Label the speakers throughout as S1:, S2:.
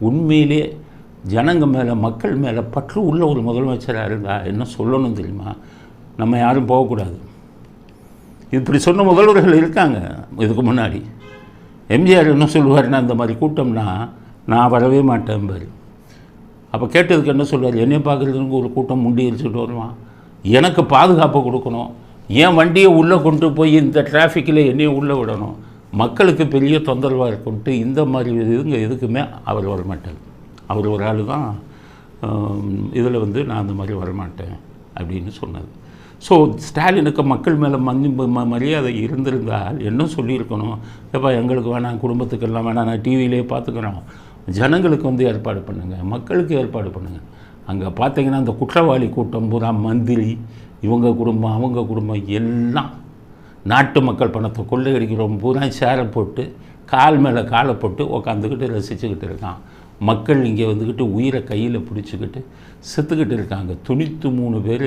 S1: உண்மையிலே ஜனங்க மேலே மக்கள் மேலே பற்று உள்ள ஒரு முதலமைச்சராக இருந்தால் என்ன சொல்லணும் தெரியுமா? நம்ம யாரும் போகக்கூடாது. இப்படி சொன்ன முதல்வர்கள் இருக்காங்க இதுக்கு முன்னாடி. எம்ஜிஆர் என்ன சொல்லுவாருன்னா இந்த மாதிரி கூட்டம்னா நான் வரவே மாட்டேன் பாரு. அப்போ கேட்டதுக்கு என்ன சொல்லுவார் என்னை பார்க்குறதுக்கு ஒரு கூட்டம் முண்டி அடிச்சுட்டு வருவான். எனக்கு பாதுகாப்பு கொடுக்கணும். என் வண்டியை உள்ளே கொண்டு போய் இந்த டிராஃபிக்கில் என்னையும் உள்ளே விடணும். மக்களுக்கு பெரிய தொந்தரவாக இருக்குன்ட்டு இந்த மாதிரி இதுங்க எதுக்குமே அவர் வரமாட்டார். அவர் ஒரு ஆள் தான் இதில் வந்து நான் அந்த மாதிரி வரமாட்டேன் அப்படின்னு சொன்னது. ஸோ ஸ்டாலினுக்கு மக்கள் மேலே மஞ்சு ம- மரியாதை இருந்திருந்தால் என்ன சொல்லியிருக்கணும்? எப்போ எங்களுக்கு வேணாம் குடும்பத்துக்கெல்லாம் வேணாம் நான் டிவியிலே பார்த்துக்குறோம். ஜனங்களுக்கு வந்து ஏற்பாடு பண்ணுங்கள் மக்களுக்கு ஏற்பாடு பண்ணுங்கள் அங்கே பார்த்தீங்கன்னா அந்த குற்றவாளி கூட்டம் பூரா மந்திரி இவங்க குடும்பம் அவங்க குடும்பம் எல்லாம் நாட்டு மக்கள் பணத்தை கொள்ளையடிக்கிறோம் பூரா சேரை போட்டு கால் மேலே காலை போட்டு உக்காந்துக்கிட்டு ரசிச்சுக்கிட்டு இருக்கான். மக்கள் இங்கே வந்துக்கிட்டு உயிரை கையில் பிடிச்சிக்கிட்டு செத்துக்கிட்டு இருக்காங்க. தொண்ணூற்றி மூணு பேர்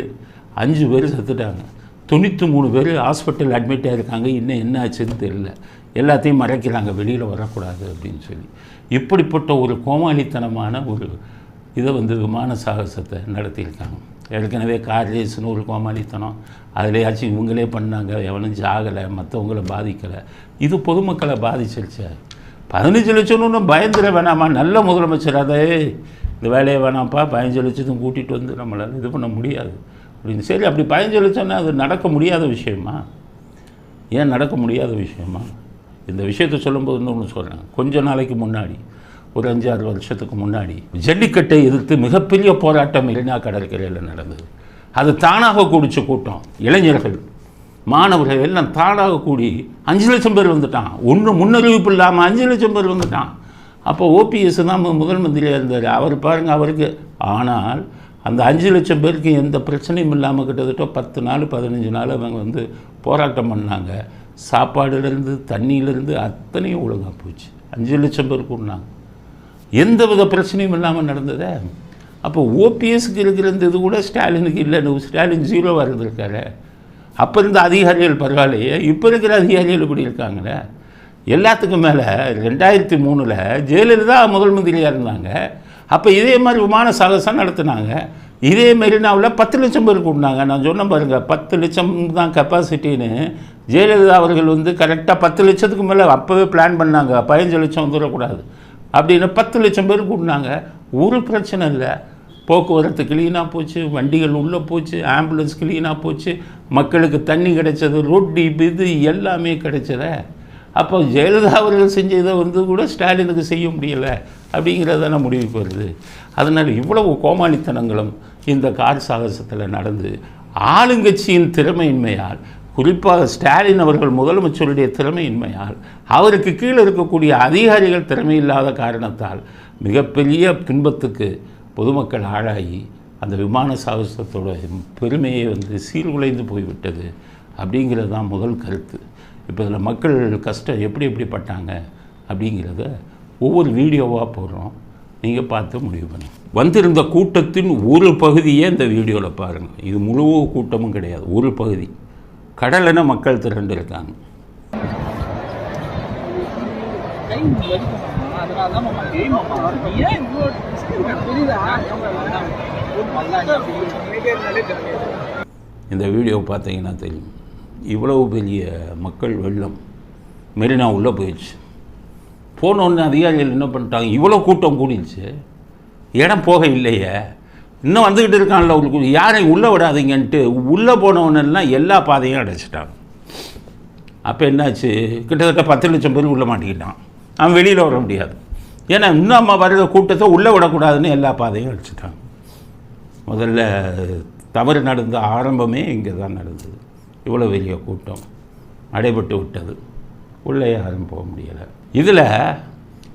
S1: அஞ்சு பேர் செத்துட்டாங்க. தொண்ணூற்றி மூணு பேர் ஹாஸ்பிட்டல் அட்மிட் ஆகிருக்காங்க இன்னும் என்ன ஆச்சுன்னு தெரியல. எல்லாத்தையும் மறைக்கிறாங்க. வெளியில் வரக்கூடாது அப்படின்னு சொல்லி. இப்படிப்பட்ட ஒரு கோமாளித்தனமான ஒரு இதை வந்து விமான சாகசத்தை நடத்தியிருக்காங்க. ஏற்கனவே கார் ரேஸ்னு ஒரு கோமாளித்தனம். அதுலேயாச்சும் இவங்களே பண்ணாங்க எவனும் ஆகலை மற்றவங்கள பாதிக்கலை. இது பொதுமக்களை பாதிச்சிருச்சு. பதினஞ்சு லட்சம்னு பயந்துட வேணாமா? நல்ல முதலமைச்சர் அதே. இந்த வேலையை வேணாம்ப்பா பதினஞ்சு லட்சத்தையும் கூட்டிகிட்டு வந்து நம்மளால் இது பண்ண முடியாது. அப்படின்னு. சரி அப்படி பதினஞ்சு லட்சம்னா அது நடக்க முடியாத விஷயமா? ஏன் நடக்க முடியாத விஷயமா? இந்த விஷயத்தை சொல்லும்போது இன்னொன்று சொல்கிறேன் கொஞ்ச நாளைக்கு முன்னாடி ஒரு அஞ்சு ஆறு வருஷத்துக்கு முன்னாடி ஜல்லிக்கட்டை எதிர்த்து மிகப்பெரிய போராட்டம் மெரினா கடற்கரையில் நடந்தது. அது தானாக கூடிச்ச கூட்டம். இளைஞர்கள் மாணவர்கள் எல்லாம் தானாக கூடி அஞ்சு லட்சம் பேர் வந்துட்டான். ஒன்று முன்னறிவிப்பு இல்லாமல் அஞ்சு லட்சம் பேர் வந்துட்டான். அப்போ ஓபிஎஸ் தான் மு- முதல் மந்திரியாக இருந்தார். அவர் பாருங்கள் அவருக்கு. ஆனால் அந்த அஞ்சு லட்சம் பேருக்கு எந்த பிரச்சனையும் இல்லாமல் கிட்டத்தட்ட பத்து நாள் பதினஞ்சு நாள் அவங்க வந்து போராட்டம் பண்ணாங்க. சாப்பாடுலேருந்து தண்ணியிலேருந்து அத்தனையும் ஒழுங்காக போச்சு. அஞ்சு லட்சம் பேர் கூடினாங்க. எந்த வித பிரச்சனையும் இல்லாமல் நடந்ததே. அப்போ ஓபிஎஸ்க்கு இருக்கிற இந்த இது கூட ஸ்டாலினுக்கு இல்லைன்னு ஸ்டாலின் ஜீரோவாக இருந்திருக்காரு அப்போ இருந்த அதிகாரிகள் பரவாயில்லையே இப்போ இருக்கிற அதிகாரிகள் இப்படி இருக்காங்களே. எல்லாத்துக்கும் மேலே ரெண்டாயிரத்தி மூணில் ஜெயலலிதா முதல் மந்திரியாக இருந்தாங்க. அப்போ இதே மாதிரி விமான சாகசம் நடத்தினாங்க. இதே மெரினாவில் பத்து லட்சம் பேர் கூட்டினாங்க நான் சொன்ன பாருங்கள் பத்து லட்சம் தான் கெப்பாசிட்டின்னு. ஜெயலலிதா அவர்கள் வந்து கரெக்டாக பத்து லட்சத்துக்கு மேலே அப்போவே பிளான் பண்ணாங்க. பதினஞ்சு லட்சம் வந்துடக்கூடாது. அப்படின்னு பத்து லட்சம் பேர் கூட்டினாங்க ஒரு பிரச்சனை இல்லை. போக்குவரத்து க்ளீனாக போச்சு வண்டிகள் உள்ளே போச்சு ஆம்புலன்ஸ் கிளீனாக போச்சு மக்களுக்கு தண்ணி கிடைச்சது ரொட்டி இது எல்லாமே கிடைச்சத. அப்போ ஜெயலலிதா அவர்கள் செஞ்ச இதை வந்து கூட ஸ்டாலினுக்கு செய்ய முடியலை அப்படிங்கிறதான முடிவுக்கு வருது. அதனால் இவ்வளவு கோமாளித்தனங்களும் இந்த கார் சாகசத்தில் நடந்து ஆளுங்கட்சியின் திறமையின்மையால் குறிப்பாக ஸ்டாலின் அவர்கள் முதலமைச்சருடைய திறமையின்மையால் அவருக்கு கீழே இருக்கக்கூடிய அதிகாரிகள் திறமையில்லாத காரணத்தால் மிகப்பெரிய துன்பத்துக்கு பொதுமக்கள் ஆளாகி அந்த விமான சாகசத்தோட பெருமையை வந்து சீர்குலைந்து போய்விட்டது அப்படிங்கிறது தான் முதல் கருத்து. இப்போ இதில் மக்கள் கஷ்டம் எப்படி எப்படி பட்டாங்க அப்படிங்கிறத ஒவ்வொரு வீடியோவாக போடுறோம். நீங்கள் பார்த்து முடிவு பண்ணி வந்திருந்த கூட்டத்தின் ஒரு பகுதியே இந்த வீடியோவில் பாருங்கள் இது முழு கூட்டமும் கிடையாது ஒரு பகுதி. கடலென மக்கள் திரண்டு இருக்காங்க இந்த வீடியோ பார்த்தீங்கன்னா தெரியும். இவ்வளவு பெரிய மக்கள் வெள்ளம் மெரினா உள்ளே போயிடுச்சு. போனோடனே அதிகாரிகள் என்ன பண்ணிட்டாங்க? இவ்வளோ கூட்டம் கூடிடுச்சு. இடம் போக இல்லையே இன்னும் வந்துக்கிட்டு இருக்கான்ல உங்களுக்கு யாரையும் உள்ளே விடாதீங்கன்ட்டு உள்ளே போனவனெல்லாம் எல்லா பாதையும் அடைச்சிட்டாங்க அப்போ என்னாச்சு? கிட்டத்தட்ட பத்து லட்சம் பேர் உள்ளே மாட்டிக்கிட்டான். அவன் வெளியில் வர முடியாது. ஏன்னா இன்னும் அம்மா வருகிற கூட்டத்தை உள்ளே விடக்கூடாதுன்னு எல்லா பாதையும் அடிச்சிட்டாங்க முதல்ல தவறு நடந்த ஆரம்பமே இங்கே தான் நடந்தது. இவ்வளோ பெரிய கூட்டம் அடைபட்டு விட்டது. உள்ளே யாரும் போக முடியலை. இதில்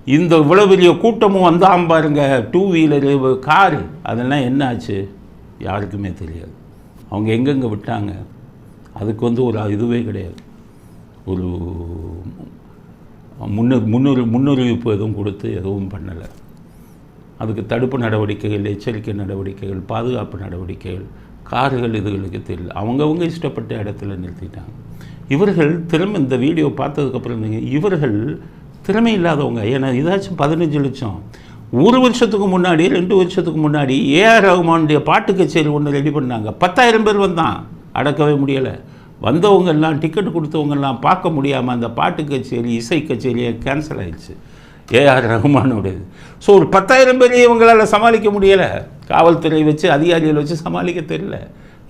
S1: இந்த இவ்வளோ பெரிய கூட்டமும் வந்தாம் பாருங்க. டூ வீலரு காரு அதெல்லாம் என்ன ஆச்சு? யாருக்குமே தெரியாது. அவங்க எங்கெங்கே விட்டாங்க? அதுக்கு வந்து ஒரு இதுவே கிடையாது. ஒரு முன்னு முன்னுரி முன்னறிவிப்பு எதுவும் கொடுத்து எதுவும் பண்ணலை. அதுக்கு தடுப்பு நடவடிக்கைகள் எச்சரிக்கை நடவடிக்கைகள் பாதுகாப்பு நடவடிக்கைகள் கார்கள் இதுகளுக்கு தெரியல. அவங்கவுங்க இஷ்டப்பட்ட இடத்துல நிறுத்திட்டாங்க. இவர்கள் திரும்ப இந்த வீடியோ பார்த்ததுக்கப்புறம் நீங்கள் இவர்கள் திறமை இல்லாதவங்க ஏன்னா இதாச்சும் பதினஞ்சு லட்சம். ஒரு வருஷத்துக்கு முன்னாடி ரெண்டு வருஷத்துக்கு முன்னாடி ஏஆர் ரகுமானுடைய பாட்டு கச்சேரி ஒன்று ரெடி பண்ணாங்க. பத்தாயிரம் பேர் வந்தான். அடக்கவே முடியலை. வந்தவங்க எல்லாம் டிக்கெட் கொடுத்தவங்க எல்லாம் பார்க்க முடியாமல் அந்த பாட்டு கச்சேரி இசை கச்சேரியை கேன்சல் ஆயிடுச்சு. ஏஆர் ரகுமானுடையது. ஸோ ஒரு பத்தாயிரம் பேரையும் இவங்களால் சமாளிக்க முடியலை. காவல்துறை வச்சு அதிகாரிகள் வச்சு சமாளிக்க தெரியல.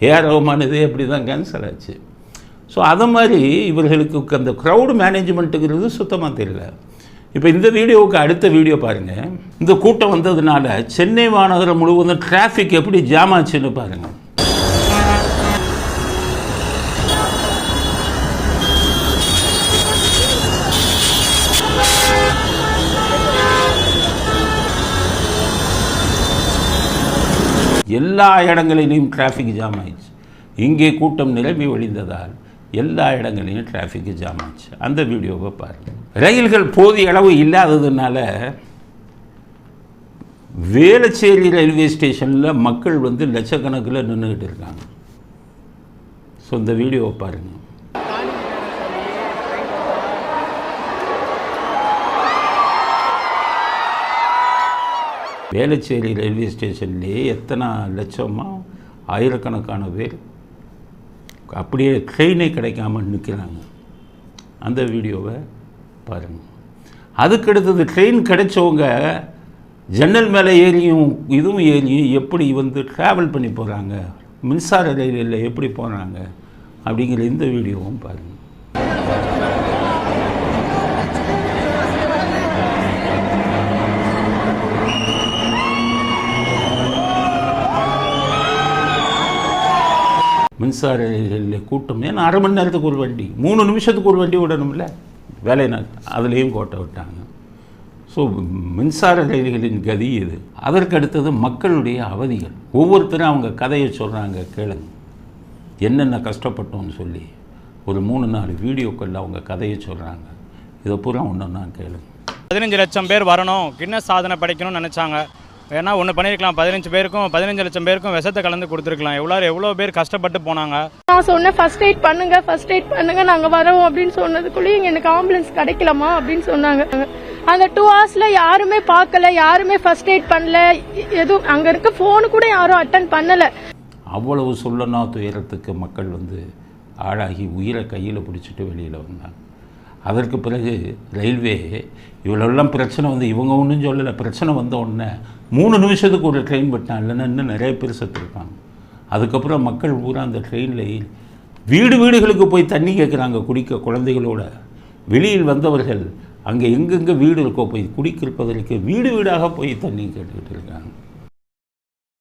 S1: ஏஆர் ரகுமான் இதே அப்படி தான் கேன்சல் ஆச்சு. ஸோ அதை மாதிரி இவர்களுக்கு அந்த க்ரௌடு மேனேஜ்மெண்ட்டுங்கிறது சுத்தமாக தெரியல. இப்போ இந்த வீடியோவுக்கு அடுத்த வீடியோ பாருங்கள் இந்த கூட்டம் வந்ததுனால சென்னை மாநகரம் முழுவதும் டிராஃபிக் எப்படி ஜாம் ஆச்சுன்னு பாருங்கள் எல்லா இடங்களிலும் டிராஃபிக் ஜாம் ஆயிடுச்சு. இங்கே கூட்டம் நிரம்பி வழிந்ததால் எல்லா இடங்களையும் டிராஃபிக் ஜாம் ஆச்சு. அந்த வீடியோவை பாருங்கள் ரயில்கள் போதிய அளவு இல்லாததுனால வேளச்சேரி ரயில்வே ஸ்டேஷனில் மக்கள் வந்து லட்சக்கணக்கில் நின்றுக்கிட்டு இருக்காங்க. ஸோ இந்த வீடியோவை பாருங்கள் வேளச்சேரி ரயில்வே ஸ்டேஷன்லேயே எத்தனை லட்சமாக ஆயிரக்கணக்கான பேர் அப்படியே ட்ரெயினே கிடைக்காம நிற்கிறாங்க. அந்த வீடியோவை பாருங்கள் அதுக்கு அடுத்தது ட்ரெயின் கிடைச்சவங்க ஜன்னல் மேலே ஏறியும் இதுவும் ஏறியும் எப்படி வந்து ட்ராவல் பண்ணி போகிறாங்க மின்சார ரயிலில் எப்படி போகிறாங்க அப்படிங்கிற இந்த வீடியோவும் பாருங்கள் மின்சார கூட்டம் ஏன்னா அரை மணி நேரத்துக்கு ஒரு வண்டி மூணு நிமிஷத்துக்கு ஒரு வண்டி விடணும்ல வேலை அதுலேயும் கோட்டை விட்டாங்க. ஸோ மின்சார ரயில்களின் கதி இது. அதற்கு அடுத்தது மக்களுடைய அவதிகள். ஒவ்வொருத்தரும் அவங்க கதையை சொல்கிறாங்க கேளுங்க. என்னென்ன கஷ்டப்பட்டோம்னு சொல்லி. ஒரு மூணு நாலு வீடியோக்களில் அவங்க கதையை சொல்கிறாங்க இதை பூரா ஒன்று நான் கேளுங்க.
S2: பதினஞ்சு லட்சம் பேர் வரணும். கின்னஸ் சாதனை படைக்கணும்னு நினச்சாங்க. ஏன்னா ஒன்று பண்ணியிருக்கலாம் பதினஞ்சு பேருக்கும் பதினஞ்சு லட்சம் பேருக்கும் விஷத்தை கலந்து கொடுத்துருக்கலாம். எவ்வளோ எவ்வளோ பேர் கஷ்டப்பட்டு போனாங்க.
S3: நான் சொன்னேன் ஃபர்ஸ்ட் எய்ட் பண்ணுங்க ஃபர்ஸ்ட் எய்ட் பண்ணுங்க நாங்க வரோம் அப்படின்னு சொன்னதுக்குள்ளேயும் எனக்கு ஆம்புலன்ஸ் கிடைக்கலமா அப்படின்னு சொன்னாங்க. அந்த டூ ஹவர்ஸ்ல யாருமே பார்க்கல யாருமே ஃபர்ஸ்ட் எய்ட் பண்ணல எதுவும் அங்க இருக்க போனு கூட யாரும் அட்டன் பண்ணல.
S1: அவ்வளவு சொல்லனா துயரத்துக்கு மக்கள் வந்து ஆளாகி உயிரை கையில் பிடிச்சிட்டு வெளியில் வந்தாங்க. அதற்கு பிறகு ரயில்வே இவ்வளோலாம் பிரச்சனை வந்து இவங்க ஒன்றும் சொல்லலை பிரச்சனை வந்த உடனே மூணு நிமிஷத்துக்கு ஒரு ட்ரெயின் விட்டான். இல்லைன்னா இன்னும் நிறைய பேர் செத்துருக்காங்க அதுக்கப்புறம் மக்கள் பூரா அந்த ட்ரெயினில் வீடு வீடுகளுக்கு போய் தண்ணி கேட்குறாங்க குடிக்க குழந்தைகளோட. வெளியில் வந்தவர்கள் அங்கே எங்கெங்கே வீடு இருக்கோ போய் குடிக்கிருப்பதற்கு வீடு வீடாக போய் தண்ணி கேட்டுக்கிட்டு இருக்காங்க.